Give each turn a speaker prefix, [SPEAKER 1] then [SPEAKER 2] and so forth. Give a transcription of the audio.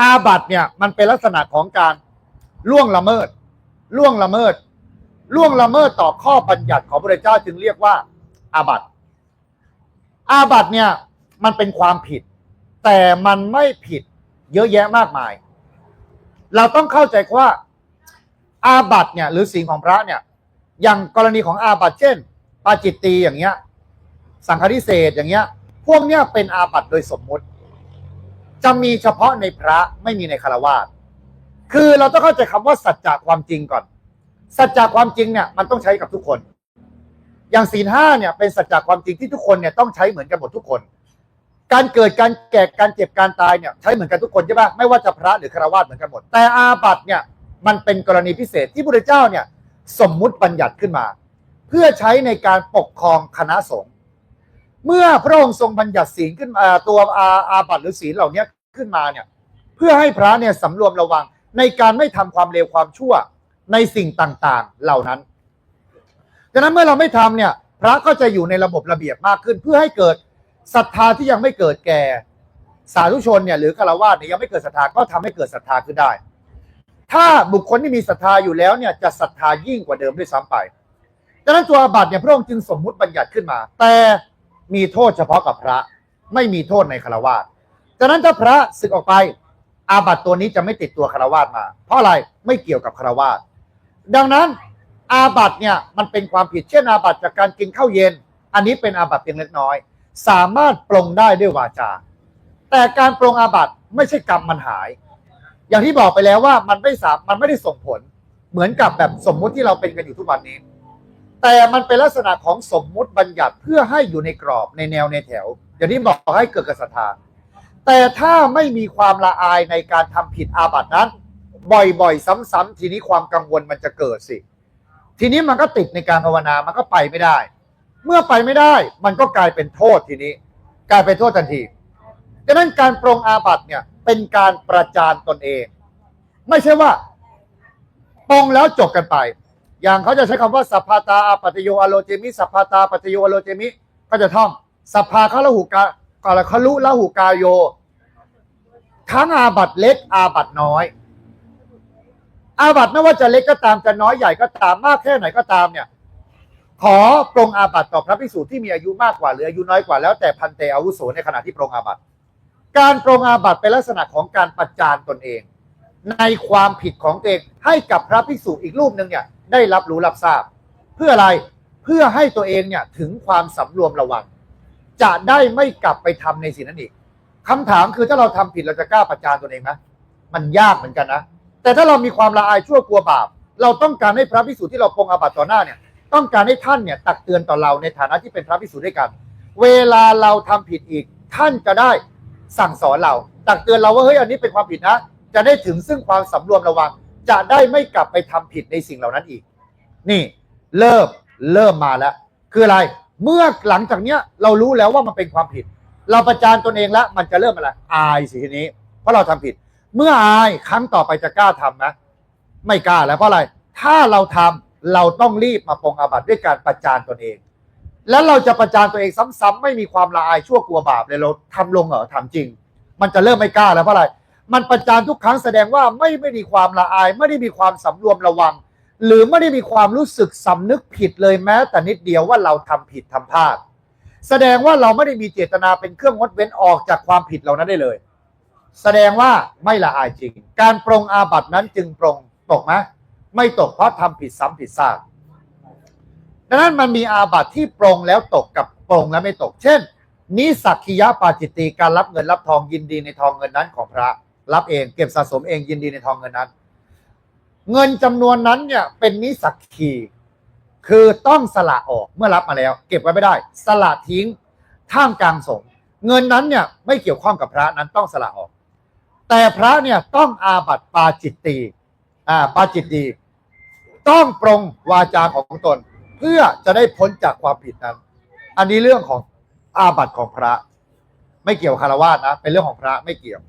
[SPEAKER 1] อาบัตเนี่ยมันเป็นลักษณะของการล่วงละเมิด ล่วงละเมิด ล่วงละเมิดต่อข้อบัญญัติของพระเจ้าจึงเรียกว่า อาบัตอาบัตเนี่ยมันเป็นความผิด แต่มันไม่ผิดเยอะแยะมากมาย เราต้องเข้าใจว่า อาบัตเนี่ยหรือสิ่งของพระเนี่ยอย่างกรณีของอาบัตเช่นปาจิตตีอย่างเงี้ย สังฆทิเศษอย่างเงี้ย พวกเนี้ยเป็นอาบัตโดยสมมุติ จะมีเฉพาะในพระไม่มีในคารวาสคือเราต้องเข้าใจคำว่าสัจจะความจริงก่อน สัจจะความจริงเนี่ยมันต้องใช้กับทุกคน อย่างศีลห้าเนี่ยเป็นสัจจะความจริงที่ทุกคนเนี่ยต้องใช้เหมือนกันหมดทุกคน การเกิดการแก่การเจ็บการตายเนี่ยใช้เหมือนกันทุกคนใช่ปะไม่ว่าจะพระหรือคารวาสเหมือนกันหมด แต่อาบัติเนี่ยมันเป็นกรณีพิเศษที่พระเจ้าเนี่ยสมมุติบัญญัติขึ้นมา เพื่อใช้ในการปกครองคณะสงฆ์ เมื่อพระองค์ทรงบัญญัติศีลขึ้นมาตัวอาอาบัติหรือศีลเหล่านี้ขึ้นมาเนี่ยเพื่อให้พระเนี่ยสำรวมระวังในการไม่ทำความเลวความชั่วในสิ่งต่างๆเหล่านั้นดังนั้นเมื่อเราไม่ทำเนี่ยพระก็จะอยู่ในระบบระเบียบมากขึ้น เพื่อให้เกิดศรัทธาที่ยังไม่เกิดแก่สาธุชนเนี่ยหรือฆราวาสเนี่ยยังไม่เกิดศรัทธาก็ทำให้เกิดศรัทธาขึ้นได้ ถ้าบุคคลที่มีศรัทธาอยู่แล้วเนี่ยจะศรัทธายิ่งกว่าเดิมด้วยซ้ำไปดังนั้นตัวอาบัติเนี่ยพระองค์จึงสมมุติบัญญัติขึ้นมา แต่ มีโทษเฉพาะกับพระ ไม่มีโทษในฆราวาสดังนั้นถ้าพระศึกออกไป อาบัติตัวนี้จะไม่ติดตัวฆราวาสมา เพราะอะไรไม่เกี่ยวกับฆราวาสดังนั้นอาบัติเนี่ยมันเป็นความผิดเช่นอาบัติจากการกินข้าวเย็น อันนี้เป็นอาบัติเพียงเล็กน้อย สามารถปรงได้ด้วยวาจา แต่การปรงอาบัติไม่ใช่กรรมมันหาย อย่างที่บอกไปแล้วว่ามันไม่สามมันไม่ได้ส่งผล เหมือนกับแบบสมมุติที่เราเป็นกันอยู่ทุกวันนี้ แต่มันเป็นลักษณะของสมมุติบัญญัติเพื่อให้อยู่ในกรอบในแนวในแถว อย่างที่บอกให้เกิดกบศรัทธาแต่ถ้าไม่มีความละอายในการทำผิดอาบัตินั้น บ่อยๆ ซ้ำๆทีนี้ความกังวลมันจะเกิดสิ ทีนี้มันก็ติดในการภาวนามันก็ไปไม่ได้ เมื่อไปไม่ได้ มันก็กลายเป็นโทษทีนี้ กลายเป็นโทษทันทีดังนั้นการปรงอาบัติเนี่ยเป็นการประจานตนเอง ไม่ใช่ว่าปรงแล้วจบกันไป อย่างเขาจะใช้คำว่าสัพพาตาอปัตโยอโลเจมิสัพพาตาปัตโยอโลเจมิ ก็จะท่องสัพพาคละหุกากาลคลุละหุกาโย ทั้งอาบัตเล็ก อาบัตน้อย อาบัตไม่ว่าจะเล็กก็ตามจะน้อยใหญ่ก็ตามมากแค่ไหนก็ตามเนี่ย ขอปรงอาบัตต่อพระภิกษุที่มีอายุมากกว่าหรืออายุน้อยกว่าแล้วแต่พันเตอาวุโสในขณะที่ปรงอาบัตการปรงอาบัตเป็นลักษณะของการประจานตนเอง ในความผิดของตัวเองให้กับพระภิกษุอีกรูปหนึ่งเนี่ยได้รับรู้รับทราบ เพื่ออะไรเพื่อให้ตัวเองเนี่ยถึงความสำรวมระวัง จะได้ไม่กลับไปทำในสิ่งนั้นอีกคำถามคือถ้าเราทำผิดเราจะกล้าประจานตัวเองไหมมันยากเหมือนกันนะ แต่ถ้าเรามีความละอายชั่วกลัวบาป เราต้องการให้พระภิกษุที่เราปรงอาบัติต่อหน้าเนี่ยต้องการให้ท่านเนี่ยตักเตือนต่อเราในฐานะที่เป็นพระภิกษุด้วยกัน เวลาเราทำผิดอีก ท่านจะได้สั่งสอนเรา ตักเตือนเราว่าเฮ้ยอันนี้เป็นความผิดนะ จะได้ถึงซึ่งความสำรวมระวัง จะได้ไม่กลับไปทำผิดในสิ่งเหล่านั้นอีก นี่เริ่มเริ่มมาแล้ว คืออะไร เมื่อหลังจากเนี้ยเรารู้แล้วว่ามันเป็นความผิด เราประจานตนเองแล้ว มันจะเริ่มอะไรอายสิทีนี้ เพราะเราทำผิด เมื่ออายครั้งต่อไปจะกล้าทำไหมไม่กล้าแล้วเพราะอะไร ถ้าเราทำเราต้องรีบมาปรงอาบัติด้วยการประจานตนเองแล้วเราจะประจานตัวเองซ้ำๆไม่มีความละอายชั่วกลัวบาปเลยเราทำลงเหรอทำจริง มันจะเริ่มไม่กล้าแล้วเพราะอะไร มันประจานทุกครั้งแสดงว่าไม่ไม่มีความละอาย ไม่ได้มีความสำรวมระวัง หรือไม่ได้มีความรู้สึกสำนึกผิดเลยแม้ แต่นิดเดียวว่าเราทำผิดทำพลาด แสดงว่าเราไม่ได้มีเจตนาเป็นเครื่องงดเว้นออกจากความผิดเหล่านั้นได้เลย แสดงว่าไม่ละอายจริง การปรงอาบัตินั้นจึงปรงตกไหมไม่ตกเพราะทำผิดซ้ำผิดซากดังนั้นมันมีอาบัติที่ปรงแล้วตกกับปรงแล้วไม่ตก เช่นนิสักคียปาจิตตีการรับเงินรับทองยินดีในทองเงินนั้นของพระ รับเอง เก็บสะสมเองยินดีในทองเงินนั้น เงินจำนวนนั้นเนี่ยเป็นนิสักคีคือต้องสละออกเมื่อรับมาแล้ว เก็บไว้ไม่ได้ สละทิ้งท่ามกลางสงฆ์เงินนั้นเนี่ยไม่เกี่ยวข้องกับพระนั้นต้องสละออก แต่พระเนี่ยต้องอาบัติปาจิตตีอ่าปาจิตตีต้องปรงวาจาของตน เพื่อจะได้พ้นจากความผิดนั้น อันนี้เรื่องของอาบัติของพระ ไม่เกี่ยวคารวะนะ เป็นเรื่องของพระไม่เกี่ยว